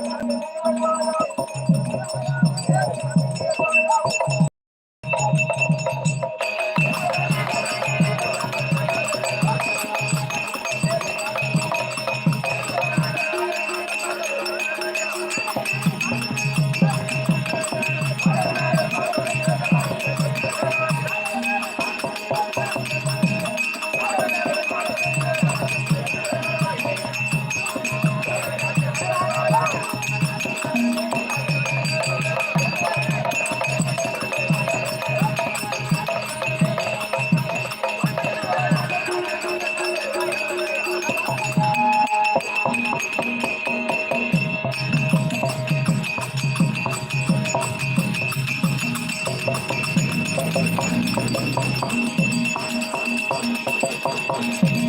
Thank you.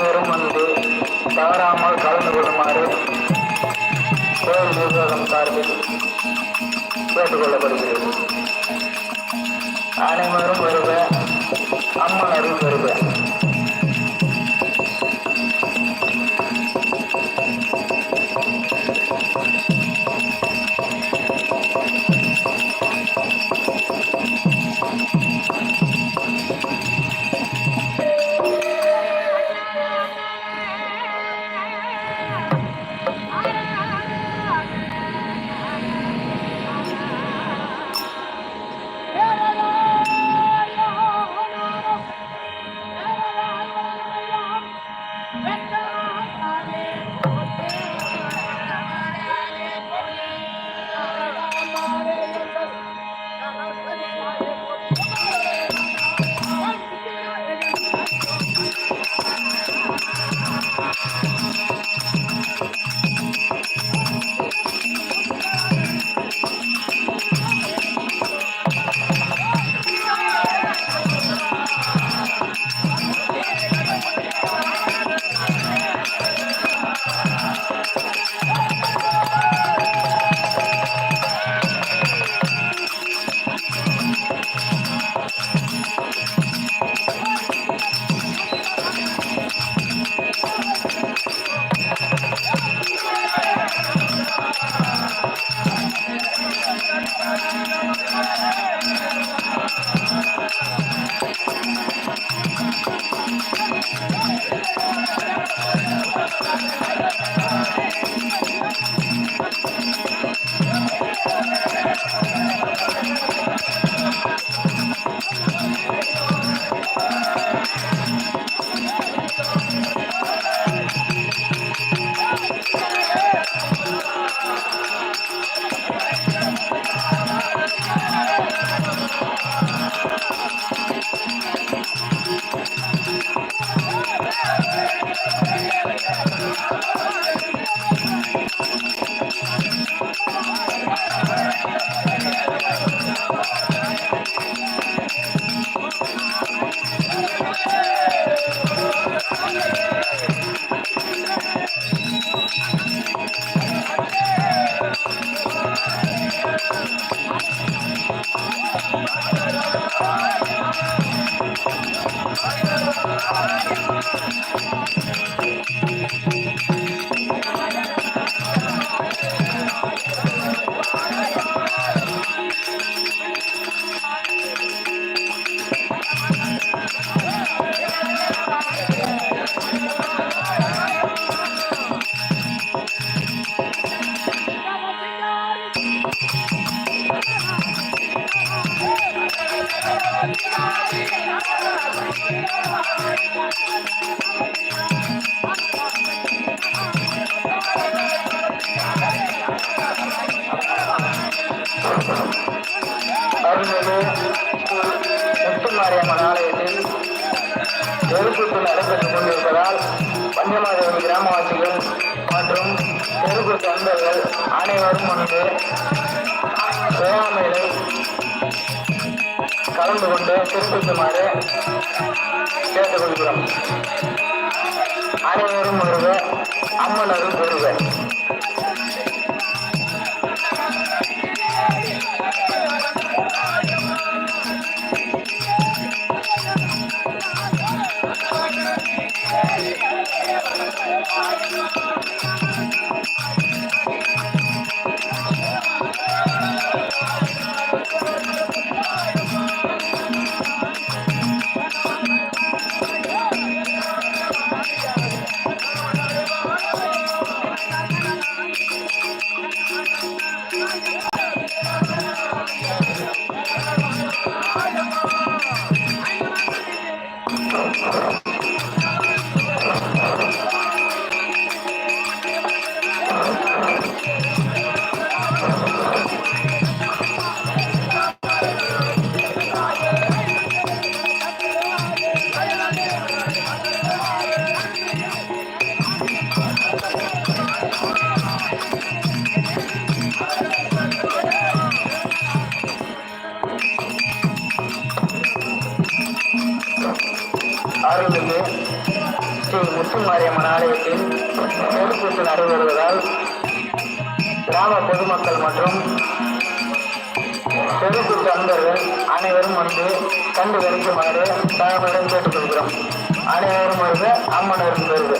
அனைவரும் வந்து தவறாமல் கலந்து கொள்ளுமாறு கோயில் நிர்வாகம் சார்பில் கேட்டுக்கொள்ளப்படுகிறது அனைவரும் வருக அம்மன் அருள் வருக you. முத்துமாரியம்மன் ஆலயத்தில் தெருக்கூத்து நடைபெற்றுக் கொண்டிருப்பதால் பஞ்சமாதேவி கிராமவாசிகள் மற்றும் தெருக்கூத்து அன்பர்கள் அனைவரும் வந்து வேளாண்மையிலை கலந்து கொண்டு திருப்பிக்குமாறு கேட்டுக்கொள்கிறோம் அனைவரும் வருக அம்மனரும் வருக அருள்மிகு ஸ்ரீ முத்துமாரியம்மன் ஆலயத்தில் தெருக்கூத்து நடைபெறுவதால் கிராம பொதுமக்கள் மற்றும் தெருக்கூத்து அன்பர்கள் அனைவரும் வந்து கண்டு கழிக்குமாறு தாழ்மையுடன் கேட்டுக்கொள்கிறோம். அனைவரும் வருக அம்மனரும் வருக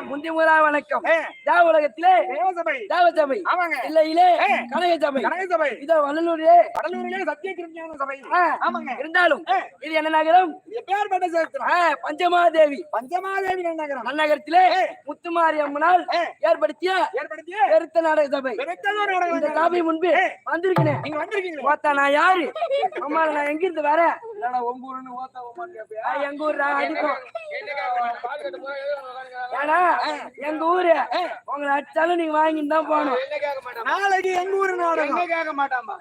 முந்தி முதலா வணக்கம் ஏ. தேவ உலகத்திலே தேவசபை தேவ சபை ஆமாங்க இல்லையிலே. கனக சபை கனக சபை இதோ வள்ளலூரே கடலூரிலே சத்திய சபை ஆ, ஆமாங்க இருந்தாலும். இது என்ன நகரம் சேர்க்கிறோம் ஆ, பஞ்சமாதேவி பஞ்சமாதேவி நகரம் நன்னகரத்திலே. முத்துமாரி அம்மனால். ஏற்படுத்திய ஏற்படுத்திய பெருத்த நாடக சபை இந்த சபை முன்பு. வந்திருக்கிறேன் நீங்க வந்திருக்கீங்களா ஓத்தா நான் யாரு அம்மா நான் எங்க இருந்து என்னடா உங்க ஊருன்னு ஓத்தா எங்க ஊர் ஏன்னா எங்க ஊரு உங்களை அடிச்சாலும் நீங்க வாங்கிட்டு தான் போகணும். நாளைக்கு எங்க ஊரு நாடகம்? எங்க கேட்க மாட்டாமா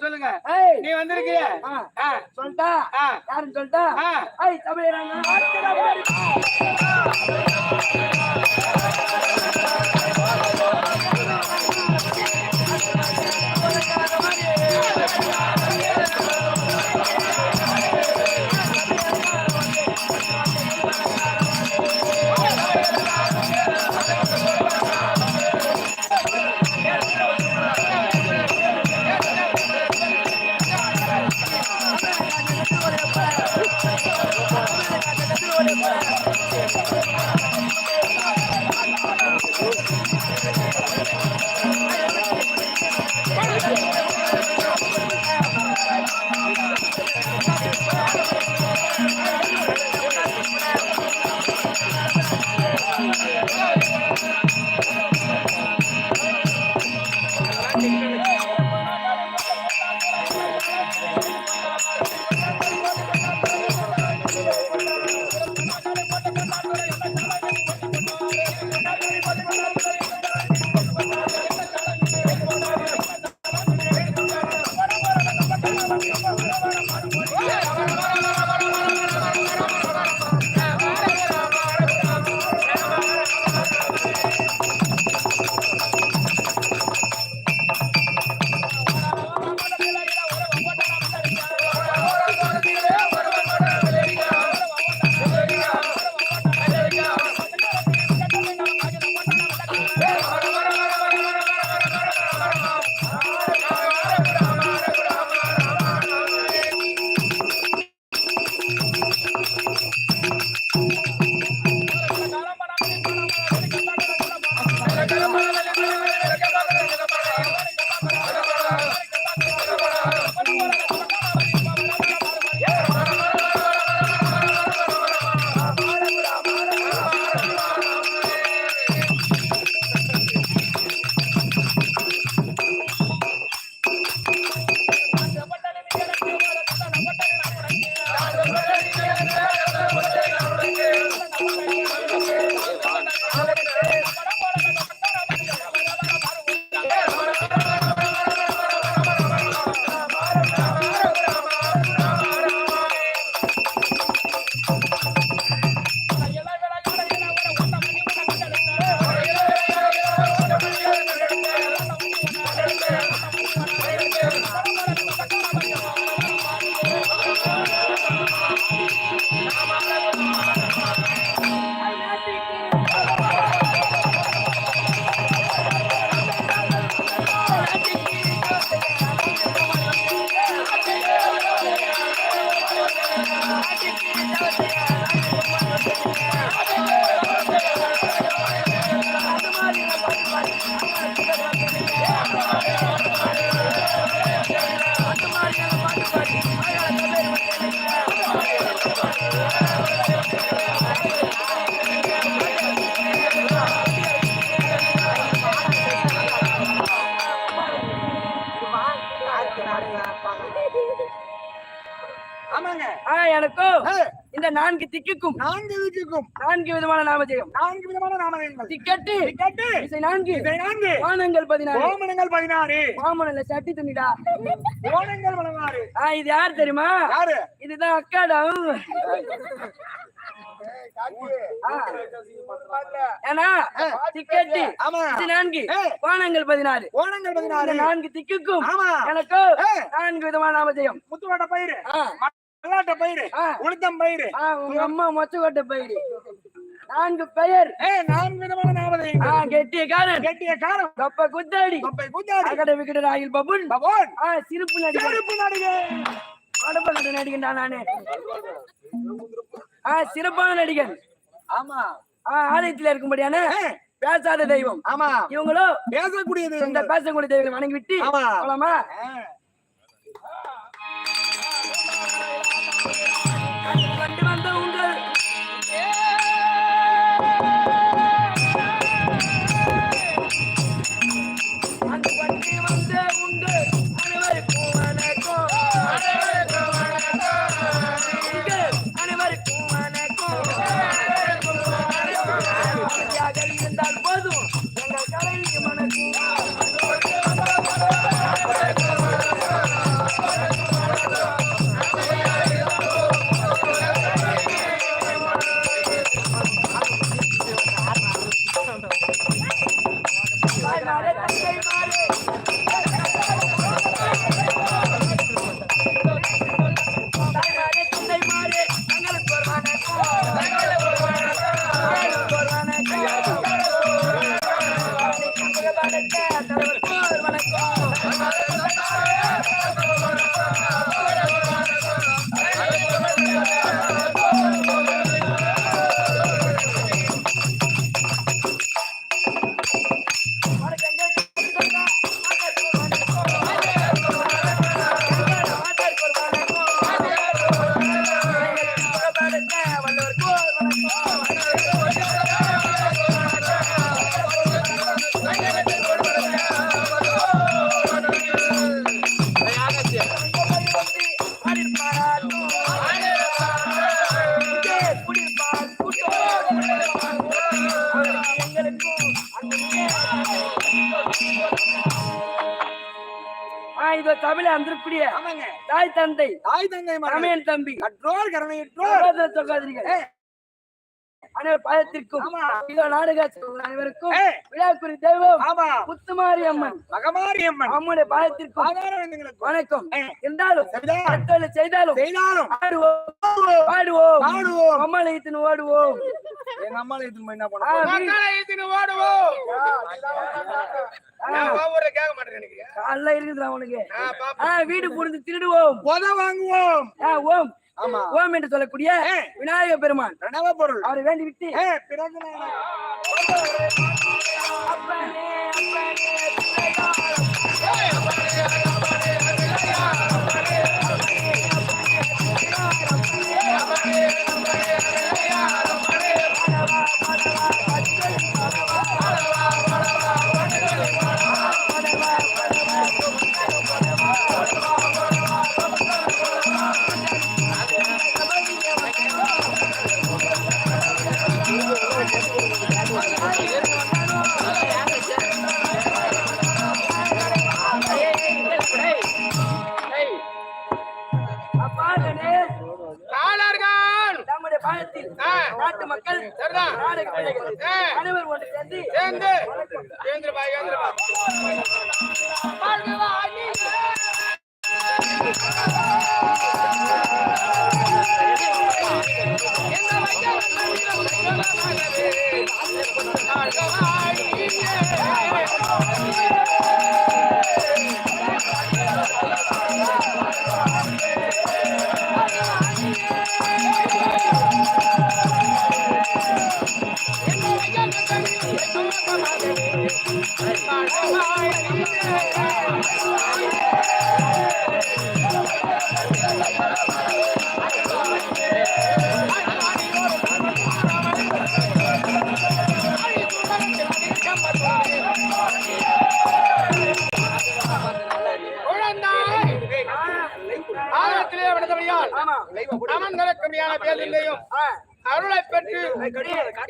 சொல்லுங்க. நீ வந்திருக்கிய? சொல்லிட்டா. யாருன்னு சொல்லிட்டா? ஆ. ஐய் நான்கு திக்குக்கும். நான்கு வீட்டுக்கும் நான்கு விதமான நாமஜெயம். நான்கு விதமான நாமகங்கள் திக்கட்டு. கேட்டு இசை நான்கு. இதை நான்கு. வானங்கள் பதினாறு. ஓமனங்கள் பதினாறு. வாமனல்ல சட்டி துணிடா. ஓனங்கள் பதினாறு. ஆ இது யார் தெரியுமா? யாரு? இதுதான் அக்காடா. திக்கட்டு. நான்கு. ஏ. வானங்கள் பதினாறு. ஓனங்கள் இந்த பதினாறு நான்கு திக்குக்கும் ஆமா. எனக்கு. நான்கு விதமான நாமஜெயம். முத்துவாட்ட பயிறு. ஆ. மல்லாட்ட பயிறு. உளுத்தம் பயிறு. உங்க அம்மா மொச்சக்கொட்டை பயிர் நான்கு பெயர். நான்கு விதமான நாமதேயங்கள் கெட்டியக்காரன் கெட்டிய காரம் கப்ப குத்தாடி. தொப்பை குஞ்சாடி அகட விக்கெட் ராகில் பபுன். ஆ சிரிப்பு நடிகர். செருப்பு நடிகை. அடப்ப நட நடிகன்டா நானு. ஆ சிறப்பான நடிகன். ஆமா. ஆலயத்துல இருக்கும்படியான பேசாத தெய்வம். ஆமா. இவங்களும் பேசக்கூடியது இந்த பேசக்கூடிய தெய்வங்களை வணங்கி விட்டு ஆமா. தமிழ் அந்திருக்கூடிய ஆமாங்க. தாய் தந்தை தாய் மகன் ரமேன் தம்பி. கற்றோர் கருணையற்றோர். சகோதர அனைவர் பாதத்திற்கும் அனைவருக்கும். விழாக்குறி தெய்வம் முத்துமாரி அம்மன் மகமாரி அம்மன் பாதத்திற்கும் வணக்கம். கட்டளை செய்தாலும் செய்தாலும். ஆடுவோம். பாடுவோம் பாடுவோம் அம்மாலயத்தின் ஓடுவோம். எங்க அம்மால இதுல என்ன ஆ, பண்ண வீ- மக்களை இழுத்துன்னு ஓடுவோம். காலைல இருக்குதுடா உனக்கு. வீடு புரிந்து திருடுவோம். உத வாங்குவோம். ஓம் என்று சொல்லக்கூடிய விநாயக பெருமான் பிரணவ பொருள் அவரை வேண்டி விட்டு ஏ நாட்டு மக்கள். சரிதான். நாடக பிள்ளைகள் ஆ. அனைவர் ஒன்று சேர்ந்து சேர்ந்து.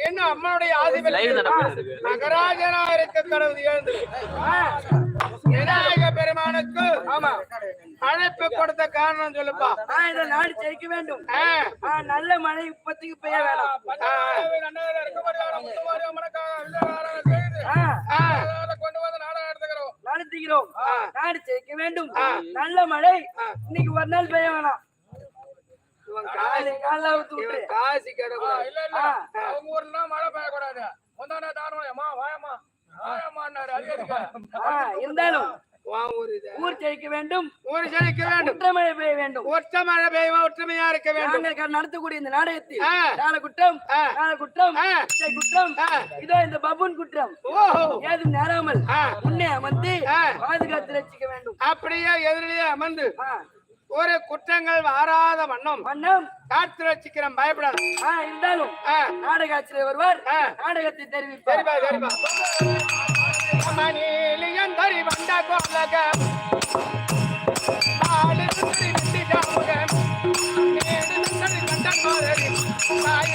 என்ன அம்மனுடைய மகராஜனா இருக்க கடவுள் எழுந்து. விநாயக பெருமானுக்கு ஆமா. அழைப்பு கொடுத்த காரணம் சொல்லுப்பா. இதை நாடு ஜெயிக்க வேண்டும். நல்ல மழை இப்போதைக்கு பெய்ய வேணாம். கொண்டு வந்து நாடகம் எடுத்துக்கிறோம் நடத்துகிறோம். நாடு ஜெயிக்க வேண்டும். நல்ல மழை. இன்னைக்கு ஒரு நாள் பெய்ய வேணாம் காலை காலைல அவுத்து விட்டு காசி. அவங்க ஊர்ல மழை பெய்யக்கூடாது. முந்தானே வாயம்மா. இருந்தாலும் ஊர் செழிக்க வேண்டும். ஊர் வேண்டும். குற்றமழை பெய்ய வேண்டும். ஒற்ற மழை பெய்வா ஒற்றுமையா இருக்க வேண்டும்? நாங்கள் நடத்தக்கூடிய இந்த நாடகத்தில். நாள குற்றம். நாள குற்றம் குற்றம். இதோ இந்த பபுன் குற்றம். ஏதும் நேராமல். முன்னே அமர்ந்து. பாதுகாத்து ரசிக்க வேண்டும். அப்படியே எதிரிலே அமர்ந்து. ஒரு குற்றங்கள் வாராத வண்ணம். வண்ணம். காத்து ரசிக்கிறேன் பயப்படாத இருந்தாலும். நாடக ஆசிரியர் வருவார். நாடகத்தை தெரிவிப்பார். சரிப்பா சரிப்பா. மணிலியன் தரி வந்த கோலக நாடு சுற்றி வெட்டி ஜாமுக நேடு நந்தரி கண்ட நாய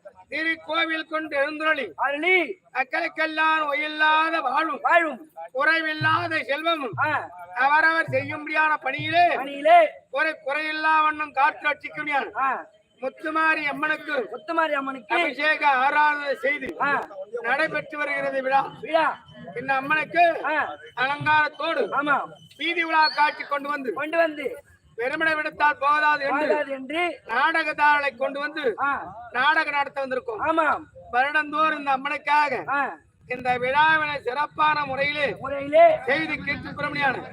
திருக்கோவில் கொண்டு எழுந்தருளி. அருளி. அக்கறைக்கெல்லாம் ஒயில்லாத வாழும். வாழும். குறைவில்லாத செல்வமும் அவரவர் செய்யும்படியான பணியிலே பணியிலே. ஒரு குறையில்லா வண்ணம் காற்று அச்சிக்கும் ஆ, முத்துமாரி அம்மனுக்கு முத்துமாரி அம்மனுக்கு அபிஷேக ஆராதனை செய்து நடைபெற்று வருகிறது விழா. விழா. இந்த அம்மனுக்கு அலங்காரத்தோடு ஆமா. வீதி விழா காட்சி கொண்டு வந்து கொண்டு வந்து பெருமிட விடுத்தால் போதாது என்று நாடகதாரனை கொண்டு வந்து நாடகம் நடத்த வந்திருக்கோம். ஆமாம் வருடந்தோறும் இந்த அம்மனுக்காக இந்த விழாவினை சிறப்பான முறையிலே முறையிலே செய்து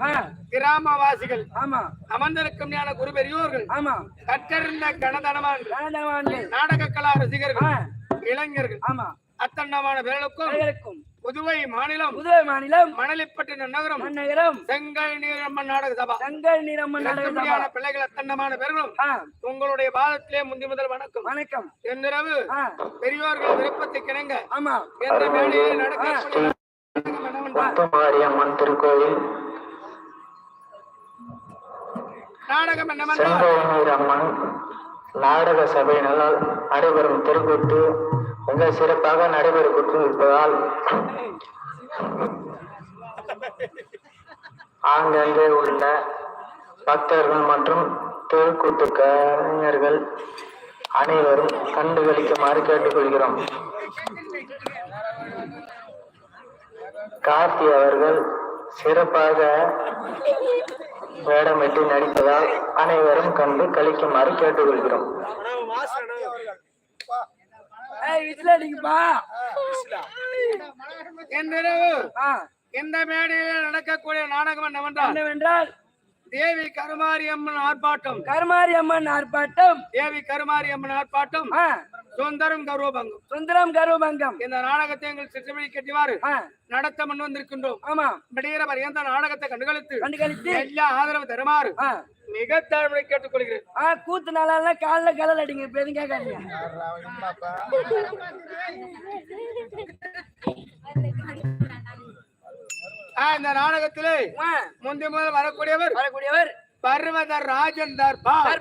ஆ, கிராமவாசிகள் ஆமா. அமர்ந்திருக்கும் ஞான குரு பெரியோர்கள் ஆமா. கற்றறிந்த கணதனமான கணதனவான்கள். நாடக கலா ரசிகர்கள் இளைஞர்கள் ஆமா. அத்தண்டமான பேர்களுக்கும். புதுவை மாநிலம் புதுவை மாநிலம் மணலிப்பட்டின நகரம் மன்னகரம் செங்கல் நீரம்மன் நாடக சபா. தங்கள் நிறம்மன் நாடக சபா. பிள்ளைகள் அத்தண்டமான பேர்களும் உங்களுடைய பாதத்திலே முந்தி முதல் வணக்கம். வணக்கம். என்றிரவு பெரியோர்கள் விருப்பத்தை கிணங்க. ஆமா. எந்த மேடையிலே நடக்க திருக்கோயில் நாடகம் என்னவென்றால் அம்மன் நாடக சபையினால் நடைபெறும் திருக்கூத்து மிக சிறப்பாக நடைபெறும் இருப்பதால் ஆங்கங்கே உள்ள பக்தர்கள் மற்றும் தெருக்கூத்து கலைஞர்கள் அனைவரும் கண்டுகளிக்குமாறு கேட்டுக்கொள்கிறோம். கார்த்தி அவர்கள் சிறப்பாக வேடமிட்டு நடிப்பதால் அனைவரும் கண்டு கழிக்குமாறு கேட்டுக்கொள்கிறோம். விசில் இந்த மேடையில் நடக்கக்கூடிய நாடகம் என்னவென்றால் என்னவென்றால்? தேவி கருமாரி அம்மன் ஆர்ப்பாட்டம். கருமாரி அம்மன் ஆர்ப்பாட்டம். தேவி கருமாரி அம்மன் ஆர்ப்பாட்டம். சுந்தரம் கௌரவபங்கம். சுந்தரம் கருவபங்கம். இந்த நாடகத்தை எங்கள் சிற்றபடி கட்டிவாறு நடத்த முன் வந்திருக்கின்றோம் ஆமா. விடுகிற பரியந்த நாடகத்தை கண்டுகளித்து கண்டுகளித்து எல்லா ஆதரவு தருமாறு மிக தாழ்மை கேட்டுக்கொள்கிறேன். ஆ கூத்து நாளால காலைல கலல் அடிங்க இப்ப எதுவும் கேட்காதீங்க. ஆ, இந்த நாடகத்திலே ஆ, முந்தி முதல் வரக்கூடியவர் வரக்கூடியவர் பர்வதர் ராஜன் தர்பார்.